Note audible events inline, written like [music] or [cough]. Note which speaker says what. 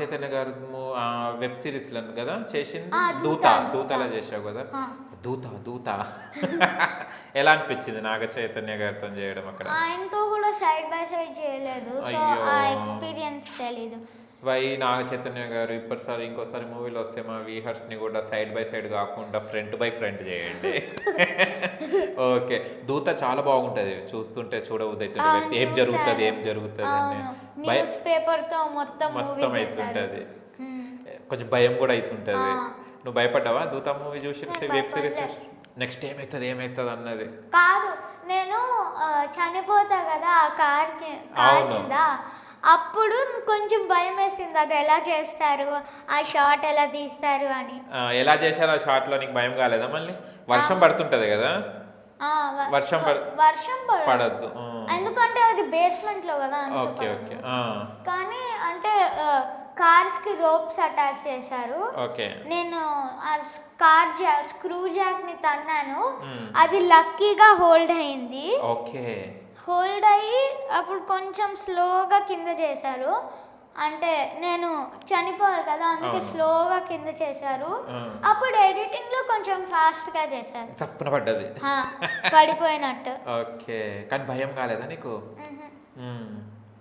Speaker 1: చైతన్య గారు web series కదా చేసింది? దూత
Speaker 2: దూత,
Speaker 1: దూతలా చేసావు కదా. దూత దూత. [laughs] ఎలా అనిపించింది నాగ చైతన్య గారితో చేయడం అక్కడ?
Speaker 2: ఆయనతో కూడా సైడ్ బై సైడ్ చేయలేదు. సో. ఆ ఎక్స్పీరియన్స్ తెలీదు.
Speaker 1: వై నాగ చైతన్య గారు ఇప్పటిసారి ఇంకోసారి మూవీలో వస్తే మా వీహర్స్ని కూడా సైడ్ బై సైడ్ కాకుండా ఫ్రంట్ బై ఫ్రంట్ చేయండి. [laughs] ఓకే. దూత చాలా బాగుంటది. చూస్తుంటే
Speaker 2: అవును,
Speaker 1: ఏం జరుగుతుంది ఏం. జరుగుతుంది
Speaker 2: న్యూస్ పేపర్తో మొత్తం మూవీ
Speaker 1: మొత్తం అవుతుంటది. కొంచెం భయం కూడా అవుతుంటది. నువ్వు భయపడ్డావా? దూత మూవీ చూసి వెబ్ సిరీస్. చూసి? నెక్స్ట్ ఏమవుతుంది ఏమవుతుంది అన్నది.
Speaker 2: కాదు నేను చనిపోతా కదా ఆ కార్. కింద. అప్పుడు కొంచెం భయం వేసింది. అది ఎలా చేస్తారు? ఆ షాట్ ఎలా తీస్తారు అని.
Speaker 1: ఎలా చేశారు ఆ షార్ట్లో? నీకు భయం కాలేదా మళ్ళీ? వర్షం పడుతుంటది కదా? వర్షం
Speaker 2: వర్షం పడదు.
Speaker 1: పడద్దు
Speaker 2: ఎందుకంటే అది బేస్మెంట్లో కదా
Speaker 1: ఓకే. ఓకే.
Speaker 2: కానీ అంటే కార్స్కి రోప్స్ అటాచ్ చేశారు.
Speaker 1: ఓకే.
Speaker 2: నేను ఆ కార్ స్క్రూ జాక్ని తన్నాను. అది లక్కీగా హోల్డ్ అయింది.
Speaker 1: ఓకే.
Speaker 2: హోల్డ్ అయ్యి అప్పుడు కొంచెం స్లోగా కింద చేశారు. అంటే నేను చనిపోవాలి కదా అందుకే. స్లోగా కింద చేశారు. అప్పుడు ఎడిటింగ్లో కొంచెం ఫాస్ట్గా చేశారు
Speaker 1: తప్పున పడ్డది
Speaker 2: పడిపోయినట్టు
Speaker 1: ఓకే కానీ భయం కాలేదా నీకు.